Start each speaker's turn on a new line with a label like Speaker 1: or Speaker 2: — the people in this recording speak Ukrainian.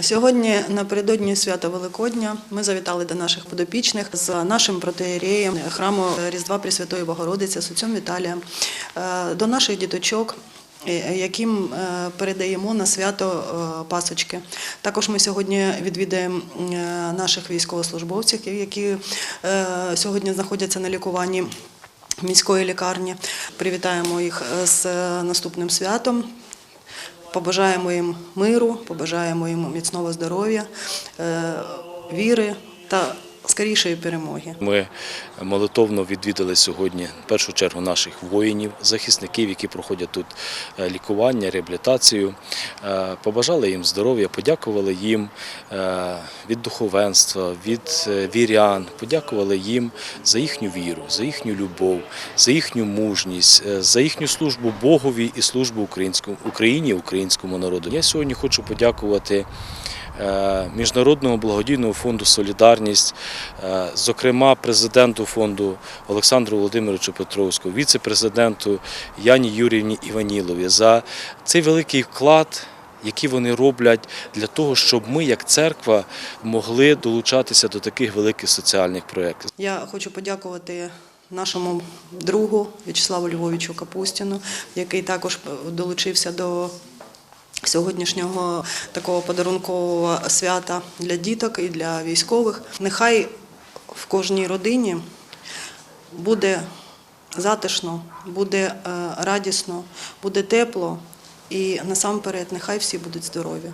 Speaker 1: Сьогодні напередодні свята Великодня ми завітали до наших подопічних з нашим протеєреєм храму Різдва Пресвятої Богородиці з отцем Віталієм, е, до наших діточок. е, Яким е, передаємо на свято пасочки. Також ми сьогодні відвідаємо наших військовослужбовців, які сьогодні знаходяться на лікуванні міської лікарні. Привітаємо їх з наступним святом. Побажаємо їм миру, побажаємо їм міцного здоров'я, е, віри та скорішої перемоги.
Speaker 2: Ми молитовно відвідали сьогодні в першу чергу наших воїнів, захисників, які проходять тут е, лікування, реабілітацію. Е, Побажали їм здоров'я, подякували їм е, від духовенства, від вірян, подякували їм за їхню віру, за їхню любов, за їхню мужність, за їхню службу Богові і службу українському Україні, українському народу. Я сьогодні хочу подякувати. Е, Міжнародного благодійного фонду Солідарність, е, зокрема президенту фонду Олександру Володимировичу Петровському, віце-президенту Яні Юрівні Іванілові за цей великий вклад. Які вони роблять для того, щоб ми, як церква, могли долучатися до таких великих соціальних проєктів.
Speaker 1: Я хочу подякувати нашому другу В'ячеславу Львовичу Капустіну, який також долучився до сьогоднішнього такого подарункового свята для діток і для військових. Нехай в кожній родині буде затишно, буде е, радісно, буде тепло і насамперед нехай всі будуть здорові.